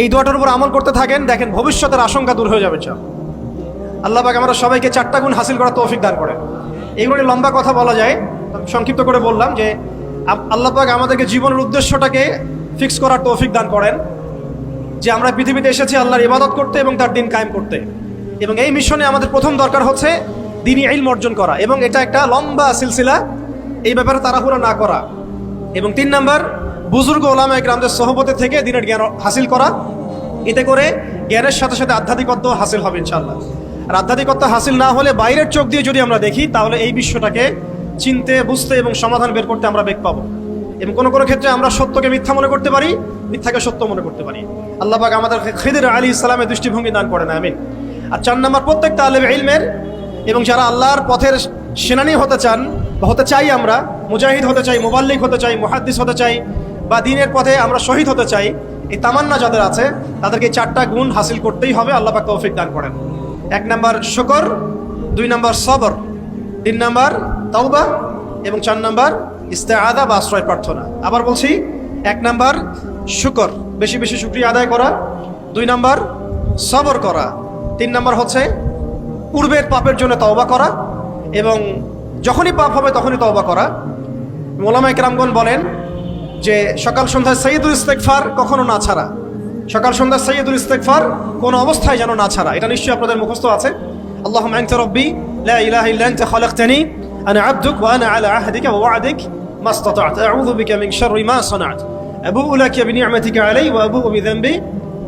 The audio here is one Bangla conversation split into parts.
এই দোয়াটার উপর আমল করতে থাকেন, দেখেন ভবিষ্যতের আশঙ্কা দূর হয়ে যাবে চাল আল্লাহ আমরা সবাইকে চারটা গুণ হাসিল করার তৌফিক দান করেন। এইগুলো লম্বা কথা বলা যায়, সংক্ষিপ্ত করে বললাম যে আল্লাহ পাক আমাদেরকে জীবনের উদ্দেশ্যটাকে ফিক্স করার তৌফিক দান করেন, যে আমরা পৃথিবীতে এসেছি আল্লাহর ইবাদত করতে এবং তার দিন কায়েম করতে। এবং এই মিশনে আমাদের প্রথম দরকার হচ্ছে দিনই ইলম অর্জন করা, এবং এটা একটা লম্বা সিলসিলা, এই ব্যাপারে তাড়াহুড়ো না করা। এবং তিন নাম্বার বুজুর্গ ওলামা একরামদের সহবতে থেকে দিনের জ্ঞান হাসিল করা। এতে করে জ্ঞানের সাথে সাথে আধ্যাত্মিকত্ব হাসিল হবে ইনশাল্লাহ আর আধ্যাত্মিকত্ব হাসিল না হলে বাইরের চোখ দিয়ে যদি আমরা দেখি, তাহলে এই বিশ্বটাকে চিনতে, বুঝতে এবং সমাধান বের করতে আমরা বেগ পাবো। এবং কোনো কোনো ক্ষেত্রে আমরা সত্যকে মিথ্যা মনে করতে পারি, মিথ্যাকে সত্য মনে করতে পারি। আল্লাহ পাক আমাদের খিদির আলী ইসলামের দৃষ্টিভঙ্গি দান করেন, আমিন। আর চার নম্বর প্রত্যেকটা আলেম ইলমের এবং যারা আল্লাহর পথের সেনানি হতে চান হতে চাই আমরা, মুজাহিদ হতে চাই, মোবাল্লিক হতে চাই, মুহাদ্দিস হতে চাই বা দিনের পথে আমরা শহীদ হতে চাই, এই তামান্না যাদের আছে, তাদেরকে চারটা গুণ হাসিল করতেই হবে, আল্লাহ পাক তৌফিক দান করেন। এক নম্বর শকর, দুই নম্বর সবর, তিন নম্বর তাওবা এবং চার নম্বর ইস্তেআদা বা আশ্রয় প্রার্থনা। আবার বলছি, এক নম্বর শুকর, বেশি বেশি শুক্রিয়া আদায় করা, দুই নম্বর সবর করা, তিন নম্বর হচ্ছে পূর্বের পাপের জন্য তওবা করা এবং যখনই পাপ হবে তখনই তওবা করা। মোলামা একরামগণ বলেন যে সকাল সন্ধ্যায় সৈয়দুল ইস্তেকফার কখনো না ছাড়া। সকাল সন্ধ্যায় সৈয়দুল ইস্তেকফার কোনো অবস্থায় যেন না ছাড়া। এটা নিশ্চয়ই আপনাদের মুখস্থ আছে। আল্লাহ আনতা রব্বি, লা ইলাহা ইল্লা আনতা খালাকতানি, আনা আবদুক ওয়া আনা আলা আহদিকা ওয়া ওয়া'দিক মা ইসতাতা'তু আউযু বিকা মিন শাররি মা সানা'ত। আবুউ লাকা বিনি'মাতিকা আলাইহি ওয়া আবুউ বিযানবি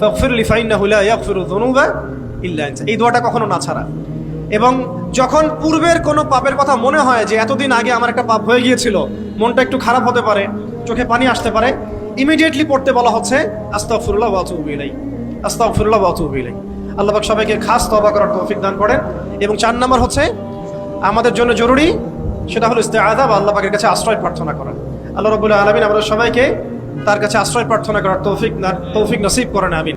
ফাগফির লি, ফাইন্নাহু লা ইয়াগফিরু যুনুবা ইল্লা আনতা। এই দোয়াটা কখনো না ছাড়া। এবং যখন পূর্বের কোনো পাপের কথা মনে হয় যে এতদিন আগে আমার একটা পাপ হয়ে গিয়েছিল, মনটা একটু খারাপ হতে পারে, চোখে পানি আসতে পারে ইমিডিয়েটলি পড়তে বলা হচ্ছে, আস্তাগফিরুল্লাহ ওয়া আতুবু ইলাইহি, আস্তাগফিরুল্লাহ ওয়া আতুবু ইলাইহি। আল্লাহ পাক সবাইকে খাস তওবা করার তৌফিক দান করেন। এবং চার নম্বর হচ্ছে, আমাদের জন্য জরুরি, সেটা হলো ইস্তেআদা বা আল্লাহ পাকের কাছে আশ্রয় প্রার্থনা করা। আল্লাহ রাব্বুল আলামিন আমাদের সবাইকে তার কাছে আশ্রয় প্রার্থনা করার তৌফিক তৌফিক নসিব করেন, আমিন।